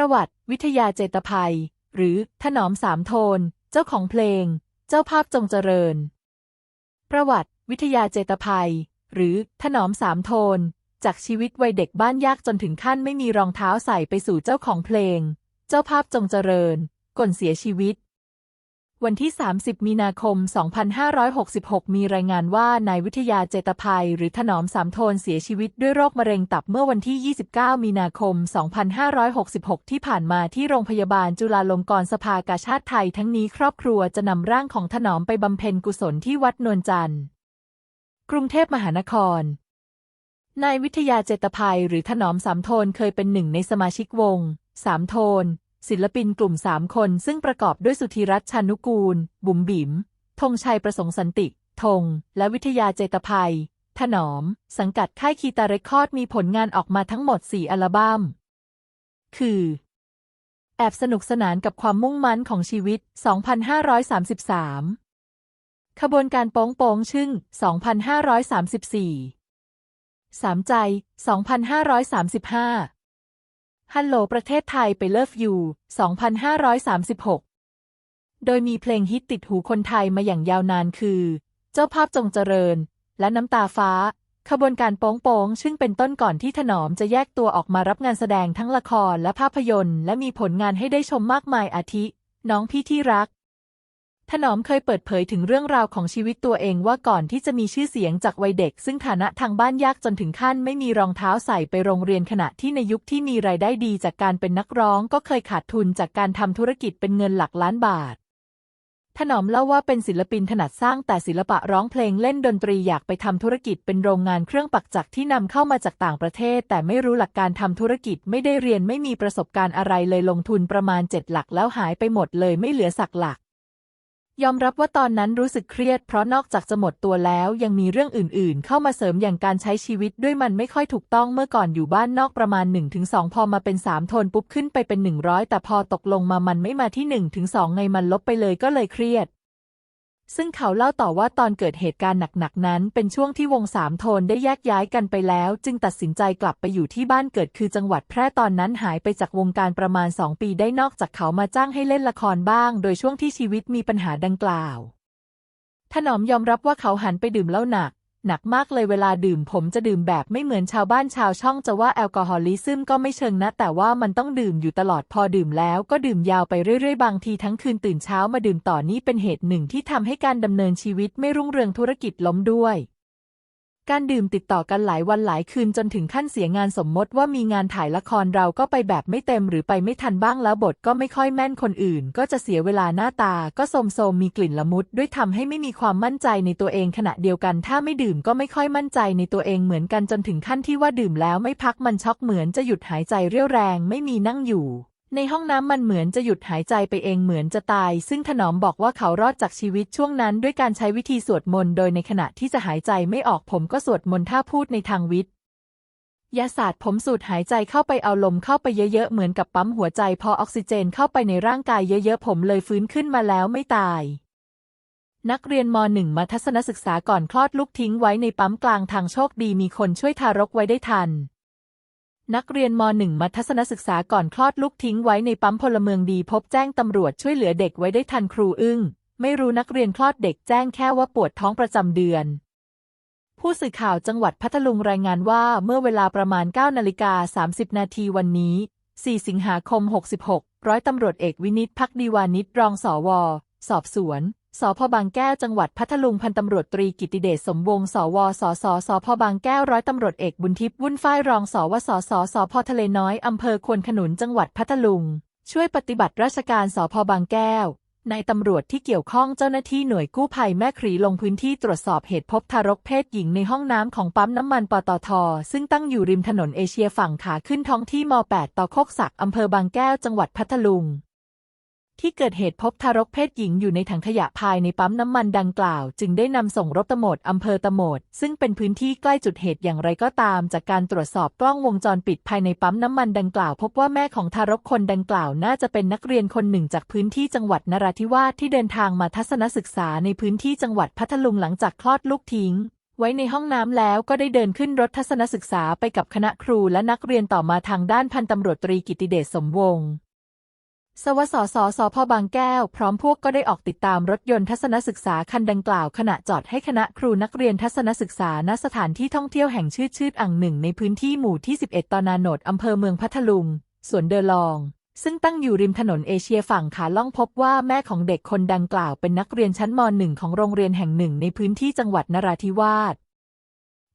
ประวัติ วิทยาเจตภัย หรือถนอมสามโทน เจ้าของเพลง เจ้าภาพจงเจริญ ประวัติ วิทยาเจตภัย หรือถนอมสามโทน จากชีวิตวัยเด็กบ้านยากจนถึงขั้นไม่มีรองเท้าใส่ไปสู่เจ้าของเพลง เจ้าภาพจงเจริญ ก่นเสียชีวิต วันที่ 30 มีนาคม 2566 มีรายงานว่านายวิทยาเจตภัย หรือถนอมสามโทนเสียชีวิตด้วยโรคมะเร็งตับเมื่อวันที่ 29 มีนาคม 2566 ที่ผ่านมาที่โรงพยาบาลจุฬาลงกรณ์สภากาชาติไทยทั้งนี้ครอบครัวจะนำร่างของถนอมไปบำเพ็ญกุศลที่วัดนวลจันทร์ กรุงเทพมหานคร นายวิทยาเจตภัย หรือถนอมสามโทนเคยเป็นหนึ่งในสมาชิกวงสามโทน ศิลปินกลุ่มสามคนซึ่งประกอบด้วยสุธีรัตน์ชานุกูล บุ๋มบิ๋มธงชัยประสงค์สันติธง และวิทยาเจตภัย ถนอม สังกัดค่ายคีตาเรคคอร์ดมีผลงานออกมาทั้งหมด 4 อัลบั้ม คือ แอบสนุกสนานกับความมุ่งมั่นของชีวิต 2533 ขบวนการโป้งโป้งชึ่ง 2534 สามใจ 2535 ฮัลโหลประเทศไทยไปเลิฟยู2536 โดยมีเพลงฮิตติดหูคนไทยมาอย่างยาวนานคือ เจ้าภาพจงเจริญ และน้ำตาฟ้า ขบวนการโป้งโป้งซึ่งเป็นต้นก่อนที่ถนอมจะแยกตัวออกมารับงานแสดงทั้งละครและภาพยนตร์ และมีผลงานให้ได้ชมมากมายอาทิ น้องพี่ที่รัก ถนอมเคยเปิดเผยถึงเรื่องราวของชีวิตตัวเองว่าก่อนที่จะมีชื่อเสียงจากวัยเด็ก ซึ่งฐานะทางบ้านยากจนถึงขั้นไม่มีรองเท้าใส่ไปโรงเรียนขณะที่ในยุคที่มีรายได้ดีจากการเป็นนักร้องก็เคยขาดทุนจากการทำธุรกิจเป็นเงินหลักล้านบาท ถนอมเล่าว่าเป็นศิลปินถนัดสร้างแต่ศิลปะร้องเพลงเล่นดนตรีอยากไปทำธุรกิจเป็นโรงงานเครื่องปักจักรที่นำเข้ามาจากต่างประเทศ แต่ไม่รู้หลักการทำธุรกิจไม่ได้เรียนไม่มีประสบการณ์อะไรเลยลงทุนประมาณเจ็ดหลักแล้วหายไปหมดเลยไม่เหลือสักหลัก ยอมรับว่าตอนนั้นรู้สึกเครียดเพราะนอกจากจะหมดตัวแล้วยังมีเรื่องอื่นๆ เข้ามาเสริมอย่างการใช้ชีวิตด้วยมันไม่ค่อยถูกต้องเมื่อก่อนอยู่บ้านนอกประมาณ 1-2 พอมาเป็น 3 โทนปุ๊บขึ้นไปเป็น 100 แต่พอตกลงมามันไม่มาที่ 1-2 ไงมันลบไปเลยก็เลยเครียด ซึ่งเขาเล่าต่อว่าตอนเกิดเหตุการณ์หนักๆนั้น เป็นช่วงที่วงสามโทนได้แยกย้ายกันไปแล้ว จึงตัดสินใจกลับไปอยู่ที่บ้านเกิดคือจังหวัดแพร่ตอนนั้นหายไปจากวงการประมาณ 2 ปีได้นอกจากเขามาจ้างให้เล่นละครบ้าง โดยช่วงที่ชีวิตมีปัญหาดังกล่าว ถนอมยอมรับว่าเขาหันไปดื่มเหล้าหนัก หนักมากเลยเวลาดื่มผมจะดื่มแบบไม่เหมือนชาวบ้านชาวช่องจะว่าแอลกอฮอลิซึมก็ไม่เชิงนะ แต่ว่ามันต้องดื่มอยู่ตลอดพอดื่มแล้วก็ดื่มยาวไปเรื่อยๆ บางทีทั้งคืนตื่นเช้ามาดื่มต่อนี่เป็นเหตุหนึ่งที่ทำให้การดำเนินชีวิตไม่รุ่งเรืองธุรกิจล้มด้วย การดื่มติดต่อกันหลายวันหลายคืนจนถึงขั้นเสียงานสมมติว่ามีงานถ่ายละครเราก็ไปแบบไม่เต็มหรือไปไม่ทันบ้างแล้วบทก็ไม่ค่อยแม่นคนอื่น ก็จะเสียเวลาหน้าตา ก็โสมโสมมีกลิ่นละมุด ด้วยทำให้ไม่มีความมั่นใจในตัวเองขณะเดียวกัน ถ้าไม่ดื่มก็ไม่ค่อยมั่นใจในตัวเองเหมือนกันจนถึงขั้นที่ว่าดื่มแล้วไม่พักมันช็อกเหมือนจะหยุดหายใจเรี่ยวแรงไม่มีนั่งอยู่ ในห้องน้ำมันเหมือนจะหยุดหายใจไปเองเหมือนจะตาย ซึ่งถนอมบอกว่าเขารอดจากชีวิตช่วงนั้นด้วยการใช้วิธีสวดมนต์โดยในขณะที่จะหายใจไม่ออกผมก็สวดมนต์ถ้าพูดในทางวิทยาศาสตร์ผมสูดหายใจเข้าไปเอาลมเข้าไปเยอะๆ เหมือนกับปั๊มหัวใจ พอออกซิเจนเข้าไปในร่างกายเยอะๆ ผมเลยฟื้นขึ้นมาแล้วไม่ตาย นักเรียนม .1 มาทัศนศึกษาก่อนคลอดลูกทิ้งไว้ในปั๊มกลางทางโชคดีมีคนช่วยทารกไว้ได้ทัน นักเรียนม .1 มาทัศนศึกษาก่อนคลอดลูกทิ้งไว้ในปั๊มพลเมืองดีพบแจ้งตำรวจช่วยเหลือเด็กไว้ได้ทันครูอึ้ง ไม่รู้นักเรียนคลอดเด็กแจ้งแค่ว่าปวดท้องประจำเดือน ผู้สื่อข่าวจังหวัดพัทลุงรายงานว่าเมื่อเวลาประมาณ9นาฬิกา30 นาทีวันนี้ 4 สิงหาคม 66 ร้อยตำรวจเอกวินิตพักดีวานิชรองสว สอบสวน สพบางแก้วจังหวัดพัทลุงพันตำรวจตรีกิติเดชสมวงสวสสสพบางแก้วร้อยตำรวจเอกบุญทิพย์วุ่นฝ้ายรองสวสสสพทะเลน้อยอำเภอควนขนุนจังหวัดพัทลุง ช่วยปฏิบัติราชการสพบางแก้วนายตำรวจที่เกี่ยวข้องเจ้าหน้าที่หน่วยกู้ภัยแม่ครีลงพื้นที่ตรวจสอบเหตุพบทารกเพศหญิงในห้องน้ำของปั๊มน้ำมันปตท ซึ่งตั้งอยู่ริมถนนเอเชียฝั่งขาขึ้นท้องที่ม 8 ต่อโคกศักอำเภอบางแก้วจังหวัดพัทลุง ที่เกิดเหตุพบทารกเพศหญิงอยู่ในถังขยะภายในปั๊มน้ำมันดังกล่าว จึงได้นำส่งรถตำรวจอำเภอตะโหมดซึ่งเป็นพื้นที่ใกล้จุดเหตุอย่างไรก็ตาม จากการตรวจสอบกล้องวงจรปิดภายในปั๊มน้ำมันดังกล่าว พบว่าแม่ของทารกคนดังกล่าวน่าจะเป็นนักเรียนคนหนึ่งจากพื้นที่จังหวัดนราธิวาสที่เดินทางมาทัศนศึกษาในพื้นที่จังหวัดพัทลุงหลังจากคลอดลูกทิ้งไว้ในห้องน้ำแล้วก็ได้เดินขึ้นรถทัศนศึกษาไปกับคณะครูและนักเรียนต่อมาทางด้านพันตำรวจตรีกิติเดชสมวงศ์ สวสสสพบางแก้ว พร้อมพวกก็ได้ออกติดตามรถยนต์ทัศนศึกษาคันดังกล่าวขณะจอดให้คณะครูนักเรียนทัศนศึกษาณสถานที่ท่องเที่ยวแห่งชื่อชื่ออ่างหนึ่งในพื้นที่หมู่ที่ 11 ตอนาโนดอำเภอเมืองพัทลุง สวนเดอลอง ซึ่งตั้งอยู่ริมถนนเอเชียฝั่งขาล่องพบว่าแม่ของเด็กคนดังกล่าวเป็นนักเรียนชั้นม .1 ของโรงเรียนแห่งหนึ่งในพื้นที่จังหวัดนราธิวาส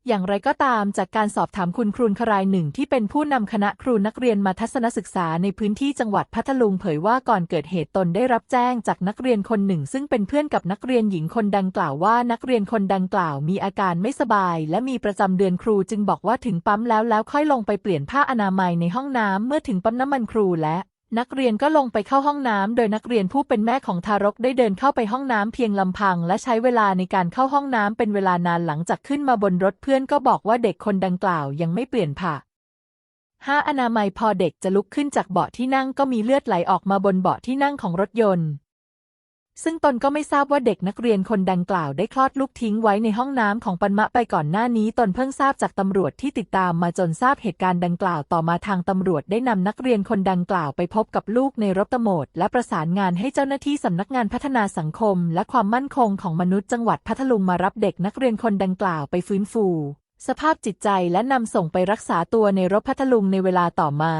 อย่างไรก็ตามจากการสอบถามคุณครูนครายหนึ่งที่เป็นผู้นำคณะครูนักเรียนมาทัศนศึกษาในพื้นที่จังหวัดพัทลุงเผยว่าก่อนเกิดเหตุตนได้รับแจ้งจากนักเรียนคนหนึ่ง ซึ่งเป็นเพื่อนกับนักเรียนหญิงคนดังกล่าวว่านักเรียนคนดังกล่าวมีอาการไม่สบาย และมีประจำเดือนครูจึงบอกว่าถึงปั๊มแล้วแล้วค่อยลงไปเปลี่ยนผ้าอนามัยในห้องน้ำเมื่อถึงปั๊มน้ำมันครูและ นักเรียนก็ลงไปเข้าห้องน้ำ โดยนักเรียนผู้เป็นแม่ของทารกได้เดินเข้าไปห้องน้ำเพียงลำพัง และใช้เวลาในการเข้าห้องน้ำเป็นเวลานานหลังจากขึ้นมาบนรถเพื่อนก็บอกว่าเด็กคนดังกล่าวยังไม่เปลี่ยนผ้าห้าอนามัยพอเด็กจะลุกขึ้นจากเบาะที่นั่งก็มีเลือดไหลออกมาบนเบาะที่นั่งของรถยนต์ ซึ่งตนก็ไม่ทราบว่าเด็กนักเรียนคนดังกล่าวได้คลอดลูกทิ้งไว้ในห้องน้ำของปันมะไปก่อนหน้านี้ ตนเพิ่งทราบจากตำรวจที่ติดตามมาจนทราบเหตุการณ์ดังกล่าวต่อมาทางตำรวจได้นำนักเรียนคนดังกล่าวไปพบกับลูกในรถตำรวจและประสานงานให้เจ้าหน้าที่สำนักงานพัฒนาสังคม และความมั่นคงของมนุษย์จังหวัดพัทลุงมารับเด็กนักเรียนคนดังกล่าวไปฟื้นฟู สภาพจิตใจและนำส่งไปรักษาตัวในรถพัทลุงในเวลาต่อมา